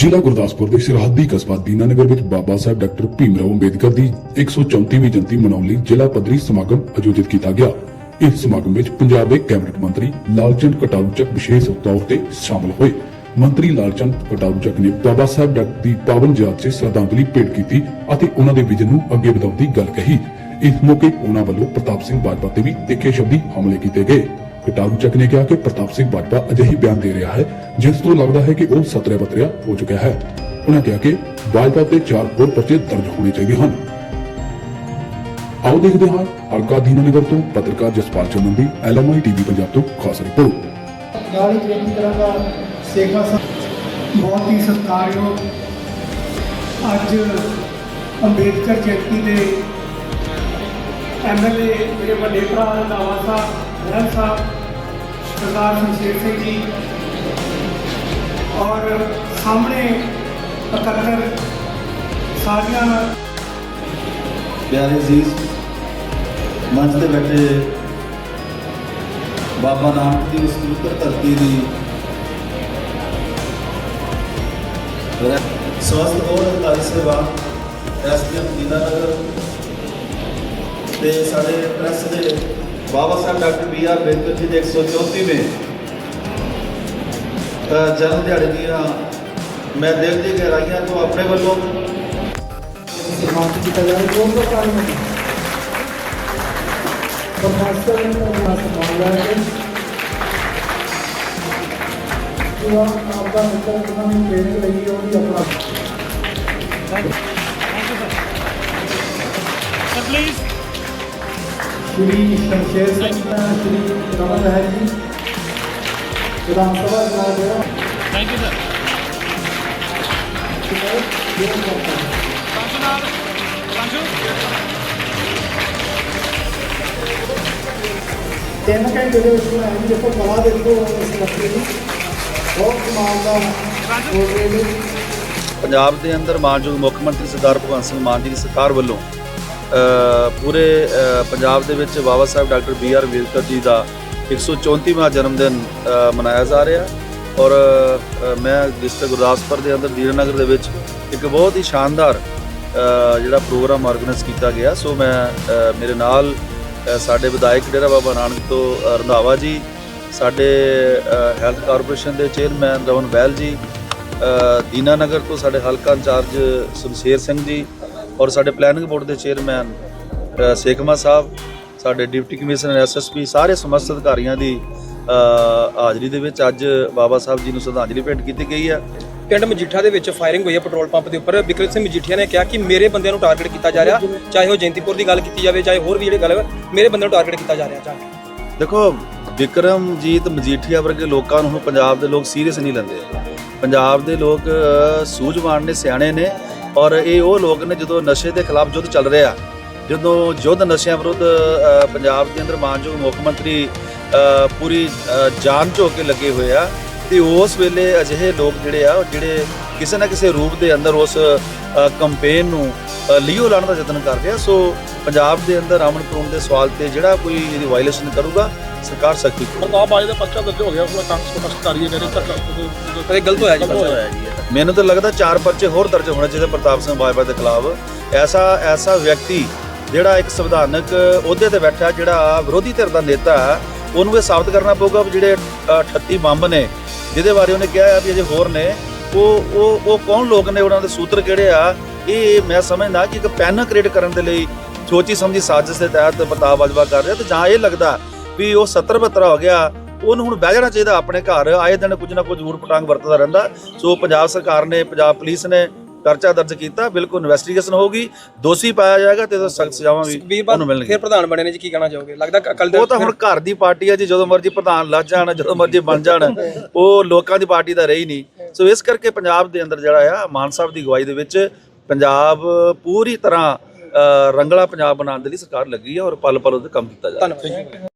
ਜ਼ਿਲ੍ਹਾ ਗੁਰਦਾਸਪੁਰ ਦੇ ਸਰਹੱਦੀ ਕਸਬਾ ਦੀਨਾਨਗਰ ਵਿੱਚ ਬਾਬਾ ਸਾਹਿਬ ਡਾਕਟਰ ਭੀਮਰਾਓ ਅੰਬੇਦਕਰ ਦੀ 134ਵੀਂ ਜਯੰਤੀ ਮਨਾਉਣ ਲਈ ਜ਼ਿਲ੍ਹਾ ਪੱਧਰੀ ਸਮਾਗਮ ਆਯੋਜਿਤ ਕੀਤਾ ਗਿਆ। ਇਸ ਸਮਾਗਮ ਵਿੱਚ ਪੰਜਾਬ ਦੇ ਕੈਬਨਿਟ ਮੰਤਰੀ ਲਾਲਚੰਦ ਕਟਾਊਚਕ ਵਿਸ਼ੇਸ਼ ਤੌਰ ਤੇ ਸ਼ਾਮਲ ਹੋਏ। ਮੰਤਰੀ ਲਾਲਚੰਦ ਕਟਾਊਚਕ ਨੇ ਬਾਬਾ ਸਾਹਿਬ ਡਾਕਟਰ ਦੀ ਪਾਵਨ ਯਾਦ 'ਚ ਸ਼ਰਧਾਂਜਲੀ ਭੇਟ ਕੀਤੀ ਅਤੇ ਉਹਨਾਂ ਦੇ ਵਿਜ਼ਨ ਨੂੰ ਅੱਗੇ ਵਧਾਉਣ ਦੀ ਗੱਲ ਕਹੀ। ਇਸ ਮੌਕੇ ਉਹਨਾਂ ਵੱਲੋਂ ਪ੍ਰਤਾਪ ਸਿੰਘ ਬਾਜਵਾ ਤੇ ਵੀ ਤਿੱਖੇ ਸ਼ਬਦੀ ਹਮਲੇ ਕੀਤੇ ਗਏ। ਕਟਾਰੂ ਚੱਕ ਨੇ ਕਿਹਾ ਕਿ ਪ੍ਰਤਾਪ ਸਿੰਘ ਬਾਜਵਾ ਅਜਿਹੀ ਬਿਆਨ ਦੇ ਰਿਹਾ ਹੈ, ਜਿਸ ਤੋਂ ਲੱਗਦਾ ਹੈ ਕਿ ਉਹ ਸਤਰੇ ਬਤਰਿਆ ਹੋ ਚੁੱਕਿਆ ਹੈ। ਉਹਨਾਂ ਕਿਹਾ ਕਿ ਬਾਜਵਾ ਤੇ ਚਾਰ ਹੋਰ ਪਰਚੇ ਦਰਜ ਹੋਣੇ ਚਾਹੀਦੇ ਹਨ। ਆਓ ਦੇਖਦੇ ਹਾਂ ਹਲਕਾ ਦੀਨਾਨਗਰ ਤੋਂ ਪੱਤਰਕਾਰ ਜਸਪਾਲ ਚੰਦਨ ਦੀ ਐਲਐਮਆਈ ਟੀਵੀ ਪੰਜਾਬ ਤੋਂ ਖਾਸ ਰਿਪੋਰਟ। ਨਾਲ ਹੀ ਬੇਨਤੀ ਕਰਾਂਗਾ ਸੇਖਾ ਸਾਹਿਬ ਬਹੁਤ ਹੀ ਸਤਿਕਾਰਯੋਗ ਅੱਜ ਅੰਬੇਦਕਰ ਜਯੰਤੀ ਦੇ ਐਮਐਲਏ ਮੇਰੇ ਵੱਡੇ ਭਰਾ ਰੰਧਾਵਾ ਸਾਹਿਬ ਗ੍ਰੰਥ ਸਾਹਿਬ ਸਰਦਾਰ ਸ਼ਮਸ਼ੇਰ ਸਿੰਘ ਜੀ ਔਰ ਸਾਹਮਣੇ ਇਕੱਤਰ ਸਾਰੀਆਂ ਪਿਆਰੇ ਅਜ਼ੀਜ਼ ਮੰਚ ਤੇ ਬੈਠੇ ਬਾਬਾ ਨਾਨਕ ਦੀ ਉਸ ਪਵਿੱਤਰ ਧਰਤੀ ਦੀ ਸਵਾਸਥ ਹੋਰ ਅਧਿਕਾਰੀ ਸੇਵਾ ਐਸਡੀਐਮ ਦੀਨਾਨਗਰ ਤੇ ਸਾਡੇ ਪ੍ਰੈਸ ਦੇ Babasaheb doctor B R Ambedkar ji ਦੇ 134ਵੇਂ ਅ, ਜਨਮ ਦਿਹਾੜੇ ਦੀਆਂ ਮੈਂ ਦਿਲ ਦੀ ਗਹਿਰਾਈਆਂ ਤੋਂ ਆਪਣੇ ਵੱਲੋਂ ਸਨਮਾਨਿਤ ਕੀਤਾ ਜਾਵੇ। ਜੋ ਤੋਂ ਕਾਰਨ ਹੈ ਪਰਮਾਤਮਾ ਨੇ ਉਹਨਾਂ ਸਨਮਾਨ ਲਿਆ ਹੈ ਜੋ ਆਪਦਾ ਮਿੱਤਰ ਉਹਨਾਂ ਨੂੰ ਟ੍ਰੇਨਿੰਗ ਲਈ ਹੈ, ਉਹ ਵੀ ਆਪਣਾ Sir, please. ਸ਼੍ਰੀ ਸ਼ਮਸ਼ੇਰ ਸਿੰਘ ਸ਼੍ਰੀ ਰਮਨ ਹੈ ਜੀ Vidhan Sabha you, sir. Sanjunal. Sanju. ਤਿੰਨ ਘੰਟੇ ਦੇ ਵਿੱਚ ਮੈਂ ਜੀ ਦੇਖੋ ਕਲਾ ਦੇਖੋ ਇਸ ਲੱਗੇ ਦੀ ਬਹੁਤ ਕਮਾਲ ਦਾ ਹੋ ਰਿਹਾ ਜੀ ਪੰਜਾਬ ਦੇ ਅੰਦਰ ਮਾਨਯੋਗ ਮੁੱਖ ਮੰਤਰੀ ਸਰਦਾਰ ਭਗਵੰਤ ਸਿੰਘ ਮਾਨ ਜੀ ਦੀ ਸਰਕਾਰ ਵੱਲੋਂ ਪੂਰੇ ਪੰਜਾਬ ਦੇ ਵਿੱਚ Babasaheb doctor B R Ambedkar ji ਦਾ 134ਵਾਂ ਜਨਮ ਦਿਨ ਮਨਾਇਆ ਜਾ ਰਿਹਾ। ਔਰ ਮੈਂ ਡਿਸਟ੍ਰਿਕਟ ਗੁਰਦਾਸਪੁਰ ਦੇ ਅੰਦਰ ਦੀਨਨਗਰ ਦੇ ਵਿੱਚ ਇੱਕ ਬਹੁਤ ਹੀ ਸ਼ਾਨਦਾਰ ਜਿਹੜਾ ਪ੍ਰੋਗਰਾਮ ਆਰਗੇਨਾਈਜ਼ ਕੀਤਾ ਗਿਆ। ਸੋ ਮੈਂ ਮੇਰੇ ਨਾਲ ਸਾਡੇ ਵਿਧਾਇਕ ਡੇਰਾ ਬਾਬਾ ਨਾਨਕ ਤੋਂ ਰੰਧਾਵਾ ਜੀ ਸਾਡੇ ਹੈਲਥ ਕਾਰਪੋਰੇਸ਼ਨ ਦੇ ਚੇਅਰਮੈਨ ਰਵਨ ਬੈਲ ਜੀ ਅ, ਦੀਨਾਨਗਰ ਤੋਂ ਸਾਡੇ ਹਲਕਾ ਇੰਚਾਰਜ ਸ਼ਮਸ਼ੇਰ ਸਿੰਘ ਜੀ ਔਰ ਸਾਡੇ ਪਲੈਨਿੰਗ ਬੋਰਡ ਦੇ ਚੇਅਰਮੈਨ ਸੇਖਮਾ ਸਾਹਿਬ ਸਾਡੇ ਡਿਪਟੀ ਕਮਿਸ਼ਨਰ ਐਸਐਸਪੀ ਸਾਰੇ ਸਮਸਤ ਅਧਿਕਾਰੀਆਂ ਦੀ ਹਾਜ਼ਰੀ ਦੇ ਵਿੱਚ ਅੱਜ ਬਾਬਾ ਸਾਹਿਬ ਜੀ ਨੂੰ ਸ਼ਰਧਾਂਜਲੀ ਭੇਟ ਕੀਤੀ ਗਈ ਹੈ। ਪਿੰਡ ਮਜੀਠਾ ਦੇ ਵਿੱਚ ਫਾਇਰਿੰਗ ਹੋਈ ਹੈ ਪੈਟਰੋਲ ਪੰਪ ਦੇ ਉੱਪਰ। ਵਿਕਰਮ ਸਿੰਘ ਮਜੀਠੀਆ ਨੇ ਕਿਹਾ ਕਿ ਮੇਰੇ ਬੰਦਿਆਂ ਨੂੰ ਟਾਰਗੇਟ ਕੀਤਾ ਜਾ ਰਿਹਾ। ਚਾਹੇ ਉਹ ਜੈਂਤੀਪੁਰ ਦੀ ਗੱਲ ਕੀਤੀ ਜਾਵੇ ਚਾਹੇ ਹੋਰ ਵੀ ਜਿਹੜੇ ਗੱਲ ਮੇਰੇ ਬੰਦਿਆਂ ਨੂੰ ਟਾਰਗੇਟ ਕੀਤਾ ਜਾ ਰਿਹਾ ਚਾਹੇ। ਦੇਖੋ ਵਿਕਰਮਜੀਤ ਮਜੀਠੀਆ ਵਰਗੇ ਲੋਕਾਂ ਨੂੰ ਪੰਜਾਬ ਦੇ ਲੋਕ ਸੀਰੀਅਸ ਨਹੀਂ ਲੈਂਦੇ। ਪੰਜਾਬ ਦੇ ਲੋਕ ਸੂਝਵਾਨ ਨੇ ਸਿਆਣੇ ਨੇ। ਔਰ ਇਹ ਉਹ ਲੋਕ ਨੇ ਜਦੋਂ ਨਸ਼ੇ ਦੇ ਖਿਲਾਫ ਯੁੱਧ ਚੱਲ ਰਿਹਾ ਜਦੋਂ ਯੁੱਧ ਨਸ਼ਿਆਂ ਵਿਰੁੱਧ ਪੰਜਾਬ ਦੇ ਅੰਦਰ ਮਾਨਯੋਗ ਮੁੱਖ ਮੰਤਰੀ ਪੂਰੀ ਜਾਨ ਝੋਕ ਕੇ ਲੱਗੇ ਹੋਏ ਆ ਤੇ ਉਸ ਵੇਲੇ ਅਜਿਹੇ ਲੋਕ ਜਿਹੜੇ ਆ ਉਹ ਜਿਹੜੇ ਕਿਸੇ ਨਾ ਕਿਸੇ ਰੂਪ ਦੇ ਅੰਦਰ ਉਸ ਕੰਪੇਨ ਨੂੰ ਅ, ਲੀਓ ਲਾਉਣ ਦਾ ਯਤਨ ਕਰਦੇ ਆ। ਸੋ ਪੰਜਾਬ ਦੇ ਅੰਦਰ ਅਮਨ ਕਾਨੂੰਨ ਦੇ ਸਵਾਲ ਤੇ ਜਿਹੜਾ ਕੋਈ ਇਹਦੀ ਵਾਇਲੇਸ਼ਨ ਕਰੂਗਾ ਸਰਕਾਰ ਸਖਤੀ ਕਰੂਗੀ। ਪ੍ਰਤਾਪ ਬਾਈ ਦਾ ਪਰਚਾ ਦਰਜ ਹੋ ਗਿਆ ਦਾ ਕਾਂਗਰਸ ਕੋ ਪਸਕਾਰੀ ਹੈ ਜਿਹੜੇ ਤੱਕ ਇਹ ਗਲਤ ਹੋਇਆ ਜੀ ਮੈਨੂੰ ਤਾਂ ਲੱਗਦਾ ਚਾਰ ਪਰਚੇ ਹੋਰ ਦਰਜ ਹੋਣੇ ਚਾਹੀਦੇ ਪ੍ਰਤਾਪ ਸਿੰਘ ਬਾਜਵਾ ਦੇ ਖਿਲਾਫ। ਐਸਾ ਐਸਾ ਵਿਅਕਤੀ ਜਿਹੜਾ ਇੱਕ ਸੰਵਿਧਾਨਕ ਅਹੁਦੇ ਤੇ ਬੈਠਾ ਜਿਹੜਾ ਵਿਰੋਧੀ ਧਿਰ ਦਾ ਨੇਤਾ ਉਹਨੂੰ ਇਹ ਸਾਬਤ ਕਰਨਾ ਪਊਗਾ ਵੀ ਜਿਹੜੇ ਅ, 38 ਬੰਬ ਨੇ ਜਿਹਦੇ ਬਾਰੇ ਉਹਨੇ ਕਿਹਾ ਹੈ ਵੀ ਅਜੇ ਹੋਰ ਨੇ ਉਹ ਉਹ ਉਹ ਕੌਣ ਲੋਕ ਨੇ ਉਹਨਾਂ ਦੇ ਸੂਤਰ ਕਿਹੜੇ ਆ? ਇਹ ਮੈਂ ਸਮਝਦਾ ਕਿ ਇੱਕ ਪੈਨ ਕ੍ਰੀਏਟ ਕਰਨ ਦੇ ਲਈ ਸੋਚੀ ਸਮਝੀ ਸਾਜ਼ਿਸ਼ ਦੇ ਤਹਿਤ ਪ੍ਰਤਾਪ ਬਾਜਵਾ ਕਰ ਰਿਹਾ ਤੇ ਜਾਂ ਇਹ ਲੱਗਦਾ ਵੀ ਉਹ 70 72 ਹੋ ਗਿਆ ਉਹਨੂੰ ਹੁਣ ਬਹਿ ਜਾਣਾ ਚਾਹੀਦਾ ਆਪਣੇ ਘਰ ਆਏ ਦਿਨ ਕੁਝ ਨਾ ਕੁਝ ਝੂਠ ਪਟਾਂਗ ਵਰਤਦਾ ਰਹਿੰਦਾ। ਸੋ ਪੰਜਾਬ ਸਰਕਾਰ ਨੇ ਪੰਜਾਬ ਪੁਲਿਸ ਨੇ ਪਰਚਾ ਦਰਜ ਕੀਤਾ ਬਿਲਕੁਲ ਇਨਵੈਸਟੀਗੇਸ਼ਨ ਹੋਊਗੀ ਦੋਸ਼ੀ ਪਾਇਆ ਜਾਏਗਾ ਤੇ ਸਖਤ ਸਜ਼ਾਵਾਂ ਵੀ ਉਹਨੂੰ ਮਿਲਣਗੀਆਂ। ਫਿਰ ਪ੍ਰਧਾਨ ਬਣੇ ਨੇ ਜੀ ਕੀ ਕਹਿਣਾ ਚਾਹੋਗੇ? ਲੱਗਦਾ ਕੱਲ ਉਹ ਤਾਂ ਹੁਣ ਘਰ ਦੀ ਪਾਰਟੀ ਆ ਜੀ ਜਦੋਂ ਮਰਜ਼ੀ ਪ੍ਰਧਾਨ ਲੱਜ ਜਾਣ ਜਦੋਂ ਮਰਜ਼ੀ ਬਣ ਜਾਣ ਉਹ ਲੋਕਾਂ ਦੀ ਪਾਰਟੀ ਤਾਂ ਰਹੀ ਨਹੀਂ। ਸੋ ਇਸ ਕਰਕੇ ਪੰਜਾਬ ਦੇ ਅੰਦਰ ਜਿਹੜਾ ਆ ਮਾਨ ਸਾਹਿਬ ਦੀ ਅਗਵਾਈ ਦੇ ਵਿੱਚ ਪੰਜਾਬ ਪੂਰੀ ਤਰ੍ਹਾਂ ਰੰਗਲਾ ਪੰਜਾਬ ਬਣਾਉਣ ਦੇ ਲਈ ਸਰਕਾਰ ਲੱਗੀ ਹੈ ਔਰ ਪਲ ਪਲ ਉਹਦੇ ਕੰਮ ਕੀਤਾ ਜਾ ਰਿਹਾ ਧੰਨਵਾਦ।